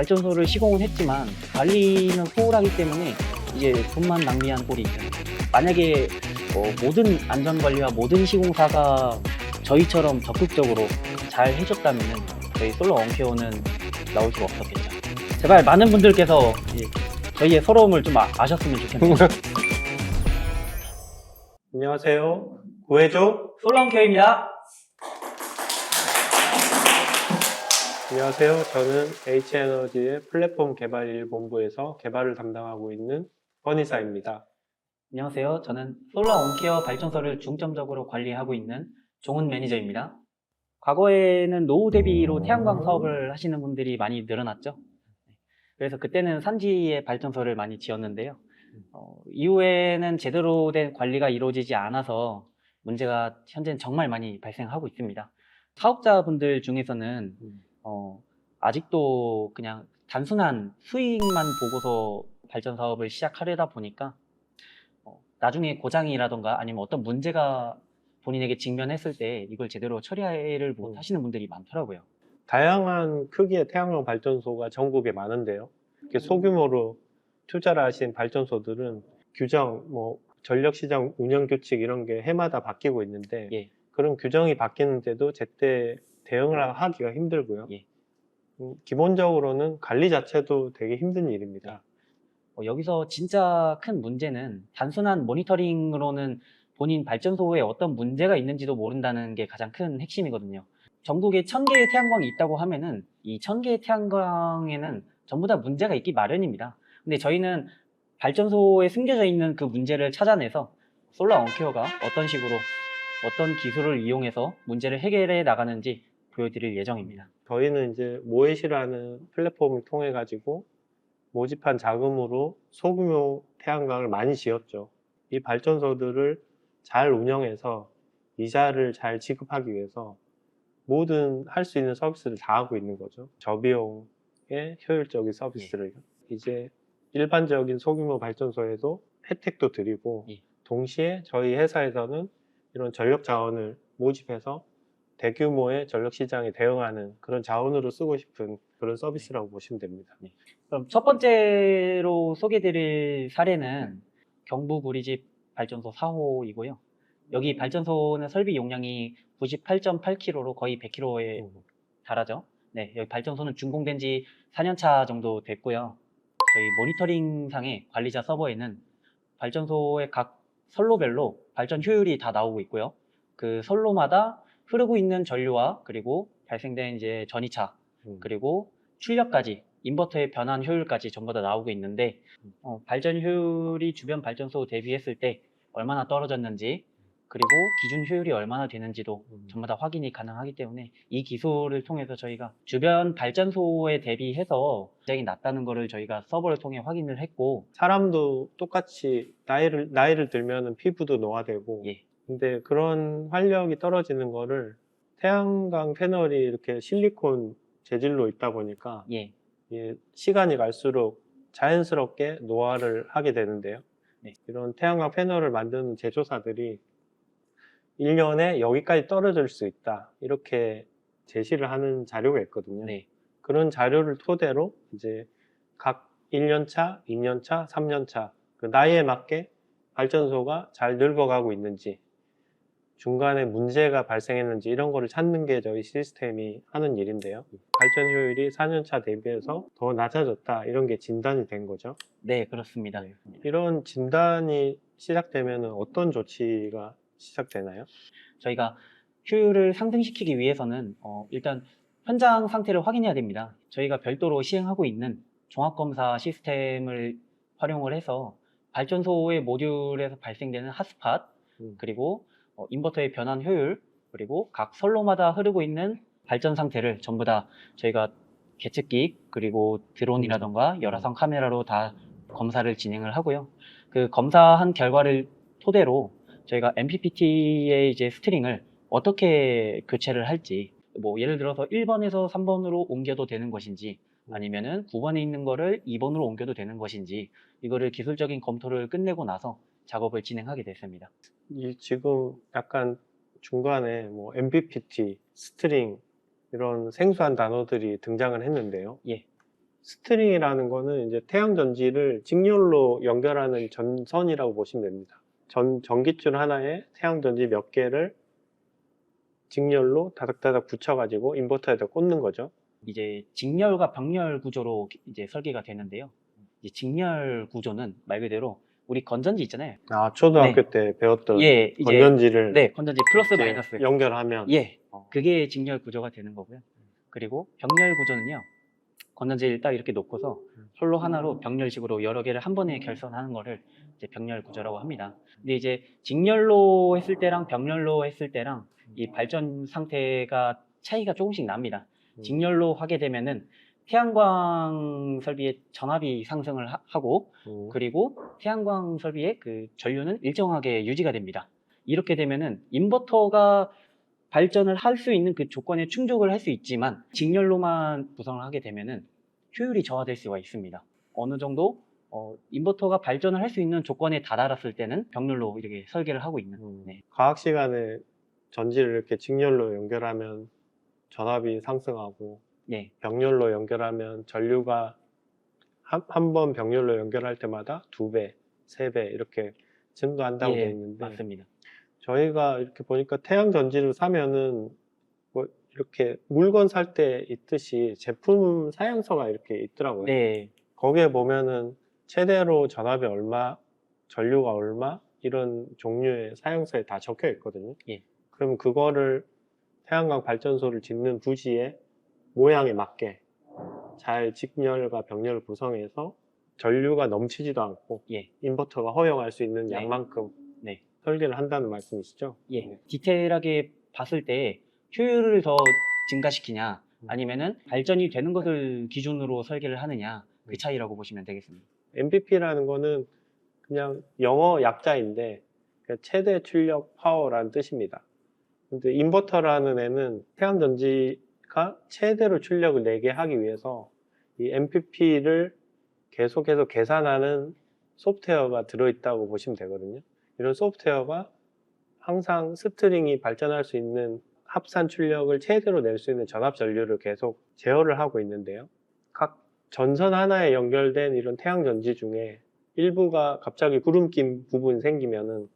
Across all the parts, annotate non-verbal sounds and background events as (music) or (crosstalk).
발전소를 시공은 했지만 관리는 소홀하기 때문에 이제 돈만 낭비한 꼴이 있죠. 만약에 어, 모든 안전 관리와 모든 시공사가 저희처럼 적극적으로 잘 해줬다면 저희 솔로 원케어는 나올 수가 없었겠죠. 제발 많은 분들께서 이 저희의 서러움을 좀 아, 아셨으면 좋겠네요. (laughs) 안녕하세요. 구해줘. 솔로 원케어입니다. 안녕하세요. 저는 H에너지의 플랫폼 개발 1본부에서 개발을 담당하고 있는 버니사입니다. 안녕하세요. 저는 솔라 온케어 발전소를 중점적으로 관리하고 있는 종훈 매니저입니다. 과거에는 노후 대비로 태양광 사업을 하시는 분들이 많이 늘어났죠. 그래서 그때는 산지에 발전소를 많이 지었는데요. 어, 이후에는 제대로 된 관리가 이루어지지 않아서 문제가 현재는 정말 많이 발생하고 있습니다. 사업자분들 중에서는 어, 아직도 그냥 단순한 수익만 보고서 발전 사업을 시작하려다 보니까 어, 나중에 고장이라던가 아니면 어떤 문제가 본인에게 직면했을 때 이걸 제대로 처리를 못 음. 하시는 분들이 많더라고요. 다양한 크기의 태양광 발전소가 전국에 많은데요. 이렇게 소규모로 투자를 하신 발전소들은 규정, 뭐 전력 시장 운영 규칙 이런 게 해마다 바뀌고 있는데 예. 그런 규정이 바뀌는데도 제때 대응을 하기가 힘들고요. 예. 음, 기본적으로는 관리 자체도 되게 힘든 일입니다. 어, 여기서 진짜 큰 문제는 단순한 모니터링으로는 본인 발전소에 어떤 문제가 있는지도 모른다는 게 가장 큰 핵심이거든요. 전국에 천 개의 태양광이 있다고 하면은 이 천 개의 태양광에는 전부 다 문제가 있기 마련입니다. 근데 저희는 발전소에 숨겨져 있는 그 문제를 찾아내서 솔라 원케어가 어떤 식으로 어떤 기술을 이용해서 문제를 해결해 나가는지 보여드릴 예정입니다. 저희는 이제 모에시라는 플랫폼을 통해 가지고 모집한 자금으로 소규모 태양광을 많이 지었죠. 이 발전소들을 잘 운영해서 이자를 잘 지급하기 위해서 모든 할 수 있는 서비스를 다 하고 있는 거죠. 저비용의 효율적인 서비스를 이제 일반적인 소규모 발전소에도 혜택도 드리고 예. 동시에 저희 회사에서는 이런 전력 자원을 모집해서 대규모의 전력 시장에 대응하는 그런 자원으로 쓰고 싶은 그런 서비스라고 보시면 됩니다. 그럼 첫 번째로 소개드릴 사례는 경북 우리 집 발전소 4호이고요. 여기 발전소는 설비 용량이 98.8kg로 거의 100kg에 달하죠. 네, 여기 발전소는 준공된 지 4년차 정도 됐고요. 저희 모니터링상의 관리자 서버에는 발전소의 각 선로별로 발전 효율이 다 나오고 있고요. 그 선로마다 흐르고 있는 전류와 그리고 발생된 이제 전이차 음. 그리고 출력까지 인버터의 변환 효율까지 전부 다 나오고 있는데 어, 발전 효율이 주변 발전소 대비했을 때 얼마나 떨어졌는지 그리고 기준 효율이 얼마나 되는지도 음. 전부 다 확인이 가능하기 때문에 이 기술을 통해서 저희가 주변 발전소에 대비해서 굉장히 낮다는 거를 저희가 서버를 통해 확인을 했고 사람도 똑같이 나이를 나이를 들면은 피부도 노화되고 예. 근데 그런 활력이 떨어지는 거를 태양광 패널이 이렇게 실리콘 재질로 있다 보니까 예, 예, 시간이 갈수록 자연스럽게 노화를 하게 되는데요. 네. 이런 태양광 패널을 만드는 제조사들이 1년에 여기까지 떨어질 수 있다. 이렇게 제시를 하는 자료가 있거든요. 네, 그런 자료를 토대로 이제 각 1년차, 2년차, 3년차 그 나이에 맞게 발전소가 잘 늙어가고 있는지 중간에 문제가 발생했는지 이런 거를 찾는 게 저희 시스템이 하는 일인데요. 발전 효율이 4년차 대비해서 더 낮아졌다 이런 게 진단이 된 거죠. 네 그렇습니다. 이런 진단이 시작되면 어떤 조치가 시작되나요? 저희가 효율을 상승시키기 위해서는 어, 일단 현장 상태를 확인해야 됩니다. 저희가 별도로 시행하고 있는 종합검사 시스템을 활용을 해서 발전소의 모듈에서 발생되는 핫스팟 음. 그리고 어, 인버터의 변환 효율 그리고 각 선로마다 흐르고 있는 발전 상태를 전부 다 저희가 계측기 그리고 드론이라던가 열화상 카메라로 다 검사를 진행을 하고요. 그 검사한 결과를 토대로 저희가 MPPT의 이제 스트링을 어떻게 교체를 할지 뭐 예를 들어서 1번에서 3번으로 옮겨도 되는 것인지 아니면은 9번에 있는 거를 2번으로 옮겨도 되는 것인지 이거를 기술적인 검토를 끝내고 나서 작업을 진행하게 됐습니다. 이 지금 약간 중간에 뭐 MPPT, 스트링 이런 생소한 단어들이 등장을 했는데요. 예. 스트링이라는 거는 이제 태양 전지를 직렬로 연결하는 전선이라고 보시면 됩니다. 전 전기줄 하나에 태양 전지 몇 개를 직렬로 다닥다닥 붙여가지고 인버터에다 꽂는 거죠. 이제 직렬과 병렬 구조로 이제 설계가 되는데요. 이제 직렬 구조는 말 그대로 우리 건전지 있잖아요. 아 초등학교 때 배웠던 예, 이제 건전지를 네, 건전지 플러스 마이너스. 연결하면 예, 어. 그게 직렬 구조가 되는 거고요. 그리고 병렬 구조는요. 건전지를 딱 이렇게 놓고서 솔로 하나로 병렬식으로 여러 개를 한 번에 결선하는 거를 이제 병렬 구조라고 합니다. 근데 이제 직렬로 했을 때랑 병렬로 했을 때랑 이 발전 상태가 차이가 조금씩 납니다. 음. 직렬로 하게 되면은 태양광 설비의 전압이 상승을 하- 하고 음. 그리고 태양광 설비의 그 전류는 일정하게 유지가 됩니다. 이렇게 되면은 인버터가 발전을 할 수 있는 그 조건에 충족을 할 수 있지만 직렬로만 구성을 하게 되면은 효율이 저하될 수가 있습니다. 어느 정도 어, 인버터가 발전을 할 수 있는 조건에 다다랐을 때는 병렬로 이렇게 설계를 하고 있는 음. 네. 과학 시간에 전지를 이렇게 직렬로 연결하면 전압이 상승하고 네, 병렬로 연결하면 전류가 한 번 병렬로 연결할 때마다 두 배, 세 배 이렇게 증가한다고 예, 되어 있는데 맞습니다. 저희가 이렇게 보니까 태양 전지를 사면은 뭐 이렇게 물건 살 때 있듯이 제품 사양서가 이렇게 있더라고요. 네, 거기에 보면은 최대로 전압이 얼마, 전류가 얼마 이런 종류의 사양서에 다 적혀 있거든요. 예. 그러면 그거를 태양광 발전소를 짓는 부지의 모양에 맞게 잘 직렬과 병렬을 구성해서 전류가 넘치지도 않고 예. 인버터가 허용할 수 있는 네. 양만큼 네. 설계를 한다는 말씀이시죠? 예, 네. 디테일하게 봤을 때 효율을 더 증가시키냐 음. 아니면은 발전이 되는 것을 기준으로 설계를 하느냐 그 음. 차이라고 보시면 되겠습니다. MPP라는 거는 그냥 영어 약자인데 최대 출력 파워라는 뜻입니다. 근데 인버터라는 애는 태양전지 가 최대로 출력을 내게 하기 위해서 이 MPP를 계속해서 계산하는 소프트웨어가 들어있다고 보시면 되거든요. 이런 소프트웨어가 항상 스트링이 발전할 수 있는 합산 출력을 최대로 낼 수 있는 전압 전류를 계속 제어를 하고 있는데요. 각 전선 하나에 연결된 이런 태양 전지 중에 일부가 갑자기 구름 낀 부분이 생기면은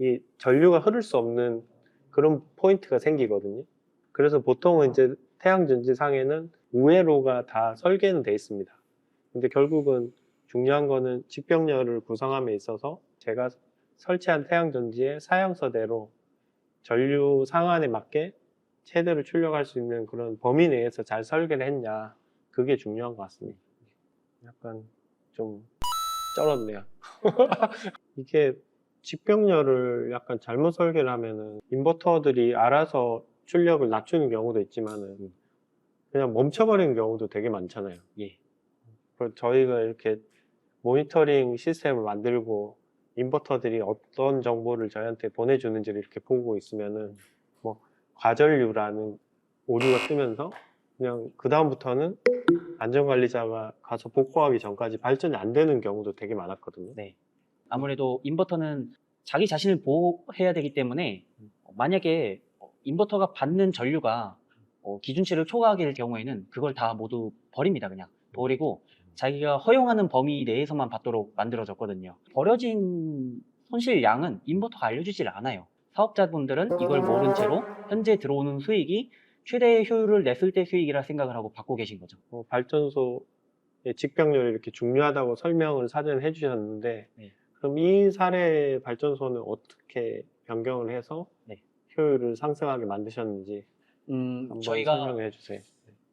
이 전류가 흐를 수 없는 그런 포인트가 생기거든요. 그래서 보통은 이제 태양 전지 상에는 우회로가 다 설계는 돼 있습니다. 근데 결국은 중요한 거는 직병렬을 구성함에 있어서 제가 설치한 태양 전지의 사양서대로 전류 상한에 맞게 최대로 출력할 수 있는 그런 범위 내에서 잘 설계를 했냐 그게 중요한 것 같습니다. 약간 좀 쩔었네요. (laughs) 이게 직병렬을 약간 잘못 설계를 하면은 인버터들이 알아서 출력을 낮추는 경우도 있지만은 그냥 멈춰버리는 경우도 되게 많잖아요. 예. 저희가 이렇게 모니터링 시스템을 만들고 인버터들이 어떤 정보를 저희한테 보내주는지를 이렇게 보고 있으면은 뭐 과전류라는 오류가 뜨면서 그냥 그 다음부터는 안전관리자가 가서 복구하기 전까지 발전이 안 되는 경우도 되게 많았거든요. 네. 아무래도 인버터는 자기 자신을 보호해야 되기 때문에 만약에 인버터가 받는 전류가 어, 기준치를 초과하게 될 경우에는 그걸 다 모두 버립니다. 그냥 버리고 자기가 허용하는 범위 내에서만 받도록 만들어졌거든요. 버려진 손실 양은 인버터가 알려주질 않아요. 사업자분들은 이걸 모른 채로 현재 들어오는 수익이 최대 효율을 냈을 때 수익이라 생각을 하고 받고 계신 거죠. 어, 발전소의 직병렬이 이렇게 중요하다고 설명을 사전에 해주셨는데 네. 그럼 이 사례 발전소는 어떻게 변경을 해서 네. 효율을 상승하게 만드셨는지 음, 한번 저희가 설명해 주세요.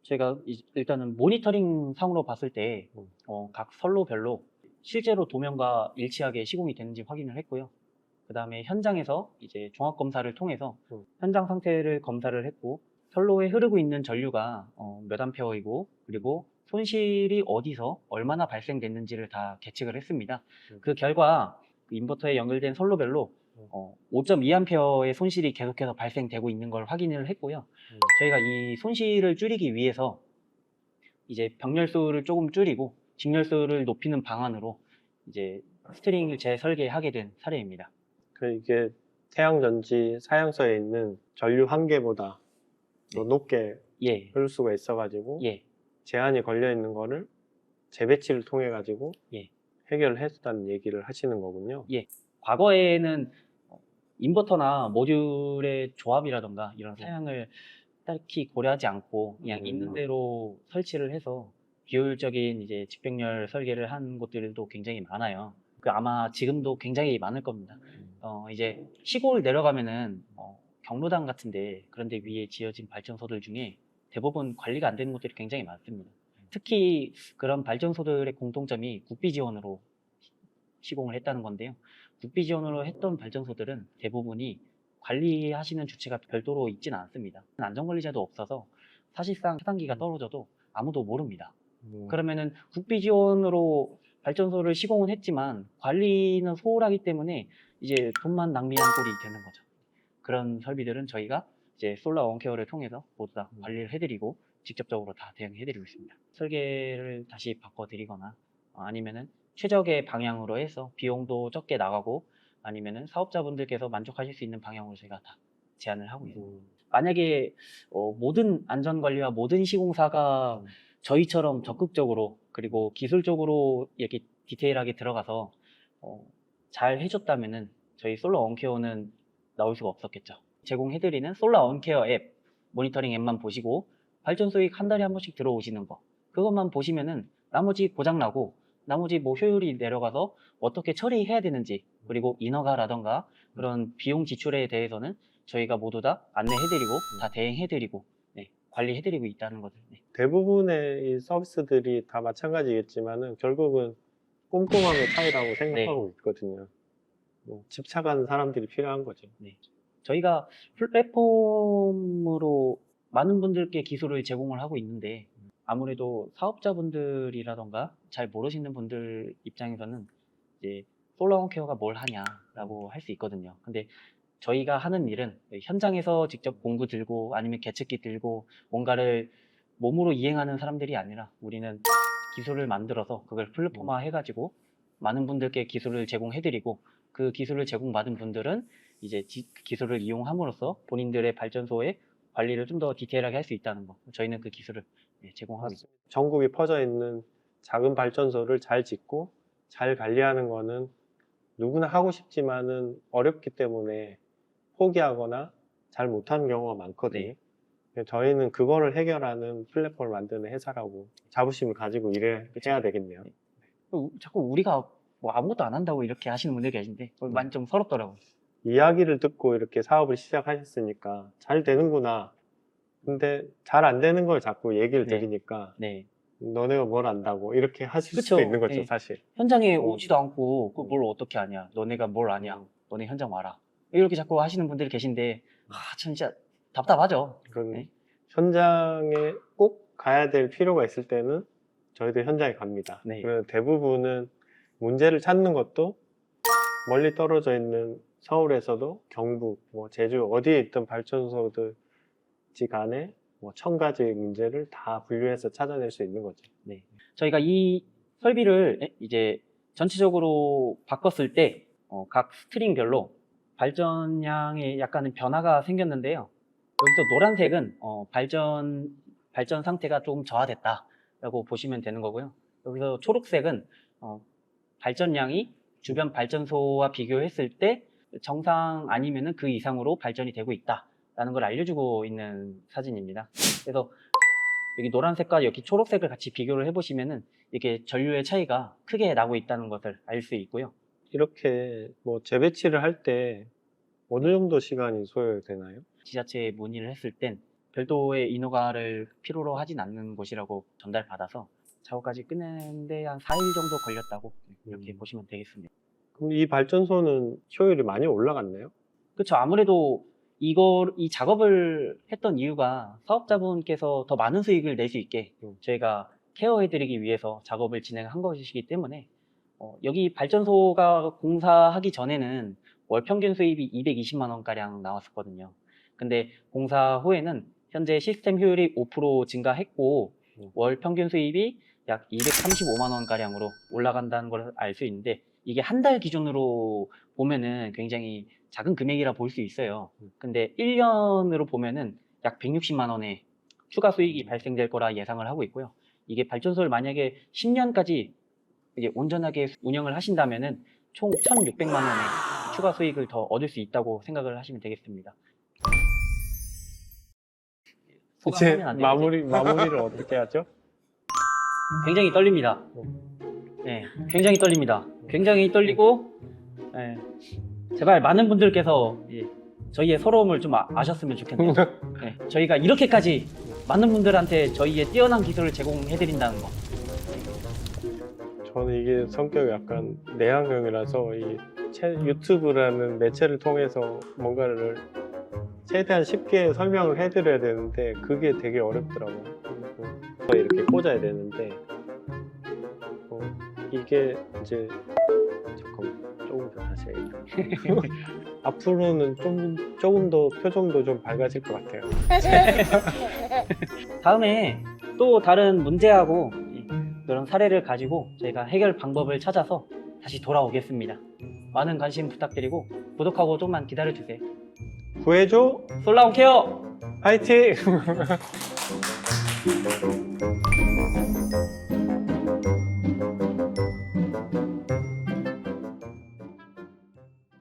제가 이- 일단은 모니터링 상으로 봤을 때, 음. 어, 각 선로별로 실제로 도면과 일치하게 시공이 되는지 확인을 했고요. 그 다음에 현장에서 이제 종합검사를 통해서 음. 현장 상태를 검사를 했고, 선로에 흐르고 있는 전류가 어, 몇 암페어이고, 그리고 손실이 어디서 얼마나 발생됐는지를 다 계측을 했습니다. 음. 그 결과 그 인버터에 연결된 선로별로 음. 어, 5.2암페어의 손실이 계속해서 발생되고 있는 걸 확인을 했고요. 음. 저희가 이 손실을 줄이기 위해서 이제 병렬수를 조금 줄이고 직렬수를 높이는 방안으로 이제 스트링을 재설계하게 된 사례입니다. 그 이게 태양전지 사양서에 있는 전류 한 개보다 더 네. 높게 예, 흐를 수가 있어가지고 예, 제한이 걸려 있는 거를 재배치를 통해 가지고 예. 해결을 했다는 얘기를 하시는 거군요. 과거에는 어, 인버터나 모듈의 조합이라던가 이런 네. 사양을 딱히 고려하지 않고 그냥 음. 있는 대로 설치를 해서 비효율적인 이제 집병렬 설계를 한 곳들도 굉장히 많아요. 그 아마 지금도 굉장히 많을 겁니다. 어, 이제 시골 내려가면은 어, 경로당 같은데 그런데 위에 지어진 발전소들 중에 대부분 관리가 안 되는 곳들이 굉장히 많습니다. 특히 그런 발전소들의 공통점이 국비 지원으로 시공을 했다는 건데요. 국비 지원으로 했던 발전소들은 대부분이 관리하시는 주체가 별도로 있지는 않습니다. 안전관리자도 없어서 사실상 차단기가 떨어져도 아무도 모릅니다. 음, 그러면은 국비 지원으로 발전소를 시공은 했지만 관리는 소홀하기 때문에 이제 돈만 낭비한 꼴이 되는 거죠. 그런 설비들은 저희가 이제 솔라 원케어를 통해서 모두 다 음. 관리를 해드리고 직접적으로 다 대응해드리고 있습니다. 설계를 다시 바꿔드리거나 어, 아니면은 최적의 방향으로 해서 비용도 적게 나가고 아니면은 사업자분들께서 만족하실 수 있는 방향으로 저희가 다 제안을 하고 있습니다. 음, 만약에 어, 모든 안전관리와 모든 시공사가 음. 저희처럼 적극적으로 그리고 기술적으로 이렇게 디테일하게 들어가서 어, 잘 해줬다면은 저희 솔라 원케어는 나올 수가 없었겠죠. 제공해드리는 솔라 원케어 앱 모니터링 앱만 보시고 발전 소익 한 달에 한 번씩 들어오시는 거 그것만 보시면은 나머지 고장 나고 나머지 뭐 효율이 내려가서 어떻게 처리해야 되는지 그리고 인허가라던가 그런 비용 지출에 대해서는 저희가 모두 다 안내해드리고 다 대행해드리고 네, 관리해드리고 있다는 것을 네. 대부분의 이 서비스들이 다 마찬가지겠지만은 결국은 꼼꼼함의 차이라고 생각하고 있거든요. 뭐 집착하는 사람들이 필요한 거죠. 저희가 플랫폼으로 많은 분들께 기술을 제공을 하고 있는데 아무래도 사업자분들이라던가 잘 모르시는 분들 입장에서는 이제 솔라원 케어가 뭘 하냐라고 할 수 있거든요. 근데 저희가 하는 일은 현장에서 직접 공구 들고 아니면 계측기 들고 뭔가를 몸으로 이행하는 사람들이 아니라 우리는 기술을 만들어서 그걸 플랫폼화 해가지고 많은 분들께 기술을 제공해드리고 그 기술을 제공받은 분들은 이제 지- 기술을 이용함으로써 본인들의 발전소의 관리를 좀 더 디테일하게 할 수 있다는 거. 저희는 그 기술을 예, 제공하고 있습니다. 전국에 퍼져 있는 작은 발전소를 잘 짓고 잘 관리하는 거는 누구나 하고 싶지만은 어렵기 때문에 포기하거나 잘 못하는 경우가 많거든요. 네. 저희는 그거를 해결하는 플랫폼을 만드는 회사라고 자부심을 가지고 일을 해야 되겠네요. 네. 우- 자꾸 우리가 뭐 아무것도 안 한다고 이렇게 하시는 분들 계신데 많이 좀 서럽더라고요. 이야기를 듣고 이렇게 사업을 시작하셨으니까 잘 되는구나. 근데 잘 안 되는 걸 자꾸 얘기를 네. 들으니까 네. 너네가 뭘 안다고 이렇게 하실 그쵸. 수도 있는 거죠, 네. 사실. 현장에 음. 오지도 않고 그뭘 어떻게 아냐? 너네가 뭘 아냐? 너네 현장 와라. 이렇게 자꾸 하시는 분들이 계신데 아, 참 진짜 답답하죠. 그런 네. 현장에 꼭 가야 될 필요가 있을 때는 저희도 현장에 갑니다. 네. 그리고 대부분은 문제를 찾는 것도 멀리 떨어져 있는 서울에서도 경북, 뭐 제주 어디에 있던 발전소들 지 간에 뭐 천 가지 문제를 다 분류해서 찾아낼 수 있는 거죠. 저희가 이 설비를 이제 전체적으로 바꿨을 때 어, 각 스트링별로 발전량에 약간의 변화가 생겼는데요. 여기서 노란색은 어, 발전 발전 상태가 조금 저하됐다라고 보시면 되는 거고요. 여기서 초록색은 어, 발전량이 주변 발전소와 비교했을 때 정상 아니면은 그 이상으로 발전이 되고 있다 라는 걸 알려주고 있는 사진입니다. 그래서 여기 노란색과 여기 초록색을 같이 비교를 해보시면은 이게 전류의 차이가 크게 나고 있다는 것을 알 수 있고요. 이렇게 뭐 재배치를 할 때 어느 정도 시간이 소요되나요? 지자체에 문의를 했을 땐 별도의 인허가를 필요로 하진 않는 곳이라고 전달받아서 작업까지 끝내는데 한 4일 정도 걸렸다고 이렇게 음. 보시면 되겠습니다. 그럼 이 발전소는 효율이 많이 올라갔네요? 그렇죠. 아무래도 이걸 이 작업을 했던 이유가 사업자분께서 더 많은 수익을 낼 수 있게 음. 저희가 케어해드리기 위해서 작업을 진행한 것이기 때문에 어, 여기 발전소가 공사하기 전에는 월 평균 수입이 220만 원 가량 나왔었거든요. 근데 공사 후에는 현재 시스템 효율이 5% 증가했고 음. 월 평균 수입이 약 235만 원 가량으로 올라간다는 걸 알 수 있는데 이게 한 달 기준으로 보면은 굉장히 작은 금액이라 볼 수 있어요. 음. 근데 1년으로 보면은 약 160만 원의 추가 수익이 발생될 거라 예상을 하고 있고요. 이게 발전소를 만약에 10년까지 이제 온전하게 운영을 하신다면은 총 1,600만 원의 추가 수익을 더 얻을 수 있다고 생각을 하시면 되겠습니다. 이제 소감하면 안 되겠지? 마무리 마무리를 어떻게 하죠? 굉장히 떨립니다. 네, 굉장히 떨립니다. 굉장히 떨리고, 네, 제발 많은 분들께서 예, 저희의 서러움을 좀 아, 아셨으면 좋겠네요. 네, 저희가 이렇게까지 많은 분들한테 저희의 뛰어난 기술을 제공해드린다는 거. 저는 이게 성격이 약간 내향형이라서 이 채- 유튜브라는 매체를 통해서 뭔가를 최대한 쉽게 설명을 해드려야 되는데 그게 되게 어렵더라고요. 이렇게 꽂아야 되는데 어, 이게 이제 잠깐만 조금 더 다시 해야겠다. (laughs) 앞으로는 좀 조금 더 표정도 좀 밝아질 것 같아요. (laughs) 다음에 또 다른 문제하고 예, 그런 사례를 가지고 저희가 해결 방법을 찾아서 다시 돌아오겠습니다. 많은 관심 부탁드리고 구독하고 좀만 기다려주세요. 구해줘 솔라온 케어! 파이팅! (laughs)